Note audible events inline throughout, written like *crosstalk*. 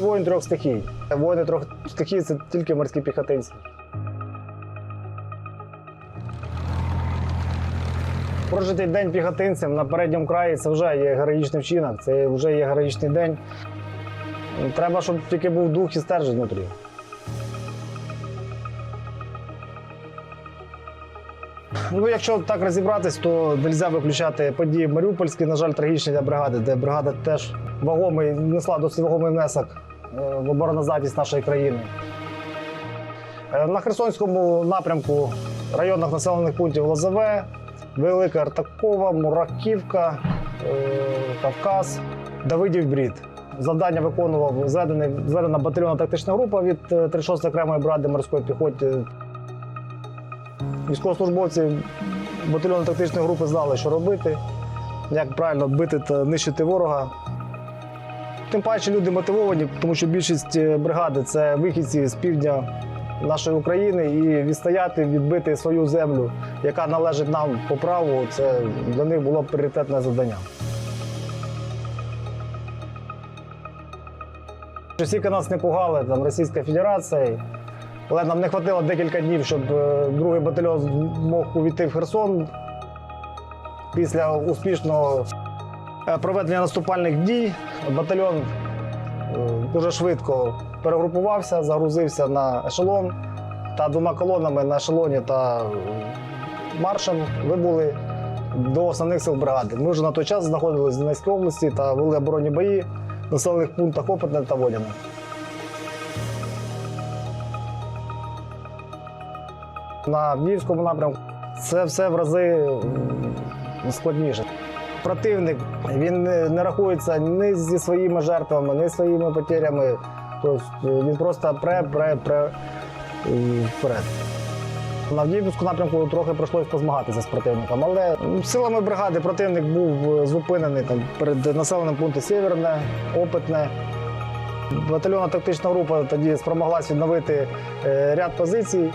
Воїн трьох стихій. Воїни трьох стихій це тільки морські піхотинці. Прожитий день піхотинцем на передньому краї це вже є героїчний вчинок, це вже є героїчний день. Треба, щоб тільки був дух і стержень внутрі. Ну, якщо так розібратись, то не можна виключати події Маріупольські, на жаль, трагічні для бригади, де бригада теж вагомий, несла досить вагомий внесок в обороноздатність нашої країни. Е, На Херсонському напрямку районних населених пунктів Лозове, Велика Артакова, Мураківка, е, Кавказ, Давидів Брід. Завдання виконував зведена батальйонна тактична група від е, 36 окремої бригади морської піхоти. Військовослужбовці батальйонно тактичної групи знали, що робити, як правильно бити та нищити ворога. Тим паче люди мотивовані, тому що більшість е, бригади це вихідці з півдня нашої України, і відстояти, відбити свою землю, яка належить нам по праву, це для них було пріоритетне завдання. Стільки нас не пугали там Російська Федерація, але нам не вистачило декілька днів, щоб е, другий батальйон змог увійти в Херсон. Після успішного проведення наступальних дій батальйон е, дуже швидко перегрупувався, загрузився на ешелон та двома колонами на ешелоні та е, маршем вибули до основних сил бригади. Ми вже на той час знаходилися в Донецькій області та вели оборонні бої в населених пунктах Опитне та Водяне. На Авдіївському напрямку це все в рази складніше. Противник він не не рахується ні зі своїми жертвами, ні зі своїми потерями. Тобто е, він просто пре, пре, пре і вперед. На Авдіївському напрямку трохи прийшлося позмагатися з противником, але силами бригади противник був е, зупинений там перед населеним пунктом Сєвєрне, Опитне. Батальйонна тактична група тоді спромоглася відновити е, ряд позицій.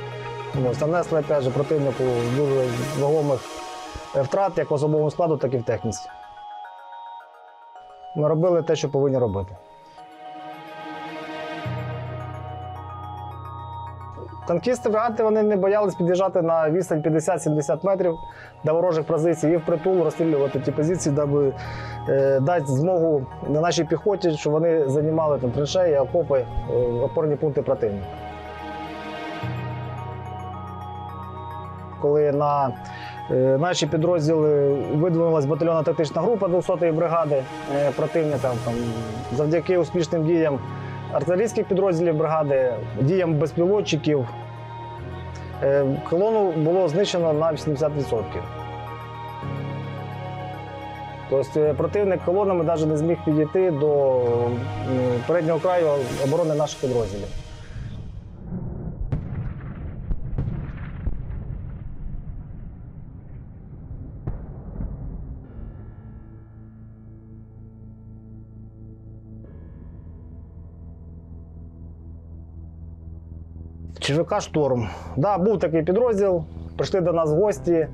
Нанесли опять же, противнику дуже вагомих е, втрат як особовому складу, так і в техніці. Ми робили те, що повинні робити. Танкісти бригади вони не боялись під'їжджати на відстань 50-70 метрів до ворожих позицій і впритул розстрілювати ті позиції, даби е, дати змогу на нашій піхоті, щоб вони займали там траншеї, окопи, е, опорні пункти противника. коли на наші підрозділи видвинулася батальйонна тактична група 200-ї бригади е, противника. Там, завдяки успішним діям артилерійських підрозділів бригади, діям безпілотчиків, е, колону було знищено на 80%. Тобто е, противник колонами навіть не зміг підійти до е, переднього краю оборони наших підрозділів. ЧВК Шторм. Да, був такий підрозділ, прийшли до нас гості.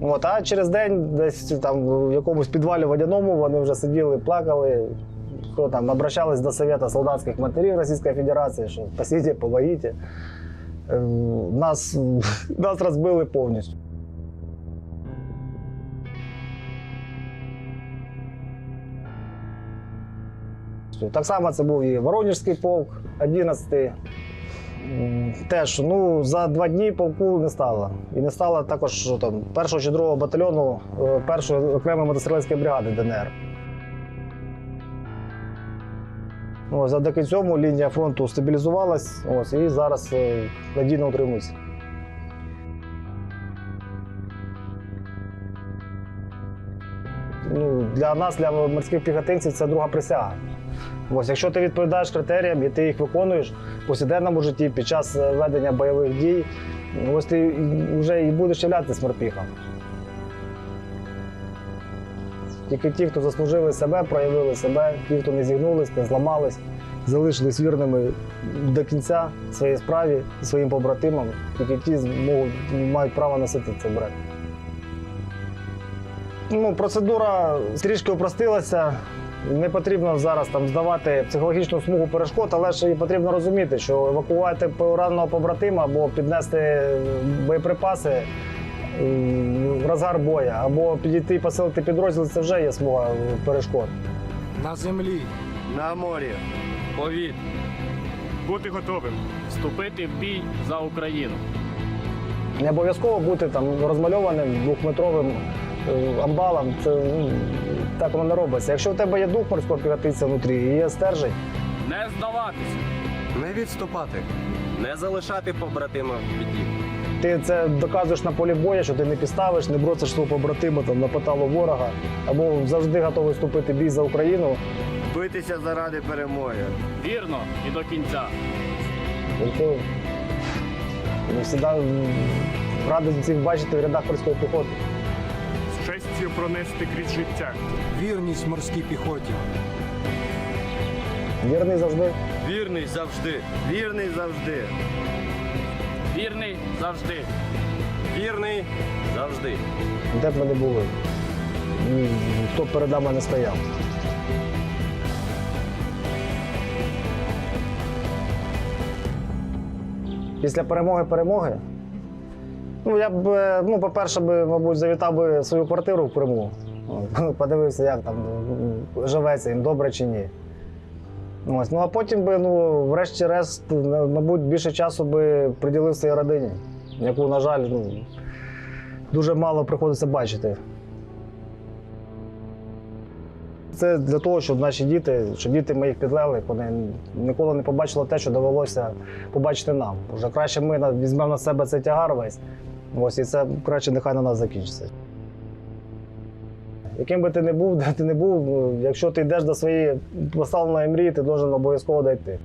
От, а через день, десь там в якомусь підвалі водяному, вони вже сиділи, плакали. Хто там обращались до Совета солдатських матерів Російської Федерації, що спасіть, помогіть. Е, Нас, *laughs* нас розбили повністю. Так само це був і Воронежський полк, 11-й. Теж ну, за два дні полку не стало. І не стало також там, першого чи другого батальйону е, першої окремої мотострілецької бригади ДНР. Ось, завдяки цьому лінія фронту стабілізувалась ось, і зараз е, надійно утримується. Для нас, для морських піхотинців, це друга присяга. Ось, якщо ти відповідаєш критеріям і ти їх виконуєш в повсякденному житті під час е, ведення бойових дій, ось ти вже і будеш являтися морпіхом. Тільки ті, хто заслужили себе, проявили себе, ті, хто не зігнулись, не зламались, залишились вірними до кінця своїй справі, своїм побратимам, тільки ті мають право носити цей бренд. Ну, процедура трішки упростилася. Не потрібно зараз там здавати психологічну смугу перешкод, але ж і потрібно розуміти, що евакувати пораненого побратима або піднести боєприпаси в розгар боя, або підійти і посилити підрозділ, це вже є смуга перешкод. На землі. На морі. Повіт. Бути готовим. Вступити в бій за Україну. Не обов'язково бути там розмальованим двохметровим амбалом. Це ну, так воно не робиться. Якщо у тебе є дух морського внутрі і є стержень, Не здаватися. Не відступати. Не залишати побратима в біді. ти це доказуєш на полі бою, що ти не підставиш, не бросиш свого побратима там на поталу ворога, або завжди готовий вступити в бій за Україну. Битися заради перемоги. Вірно і до кінця. Тобто ми завжди раді всіх бачити в рядах морської піхоти. Честю пронести крізь життя. Вірність морській піхоті. Вірний завжди. Вірний завжди. Вірний завжди. Вірний завжди. Вірний завжди. Де б ми не були. Хто б перед нами не стояв. Після перемоги перемоги. Ну, я б, е, ну, по-перше, би, мабуть, завітав би свою квартиру в Криму. *laughs* Подивився, як там живеться їм добре чи ні. Ось. Ну а потім би, ну, врешті-решт, мабуть, більше часу би приділив своїй родині, яку, на жаль, ну, дуже мало приходиться бачити. Це для того, щоб наші діти, щоб діти моїх підлеглих, вони ніколи не побачили те, що довелося побачити нам. Вже краще ми візьмемо на себе цей тягар весь. Ось і це краще нехай на нас закінчиться. Яким би ти не був, *laughs* де ти не був, якщо ти йдеш до своєї поставленої мрії, ти должен обов'язково дойти.